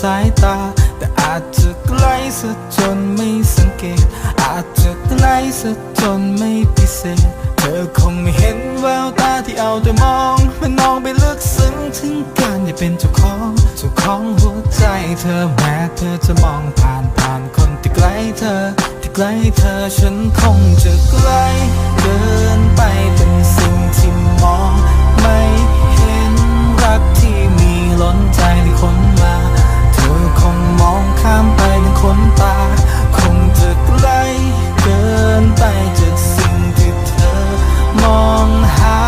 สายตา แต่อาจจะไกลซะจนไม่สังเกต อาจจะไกลซะจนไม่พิเศษ เธอคงไม่เห็นแววตาที่เอาแต่มอง มันมองไปลึกซึ้งถึงการจะเป็นเจ้าของเจ้าของหัวใจเธอแม้เธอจะมองผ่านผ่านคนที่ไกลเธอ ที่ไกลเธอฉันคงจะไกล high.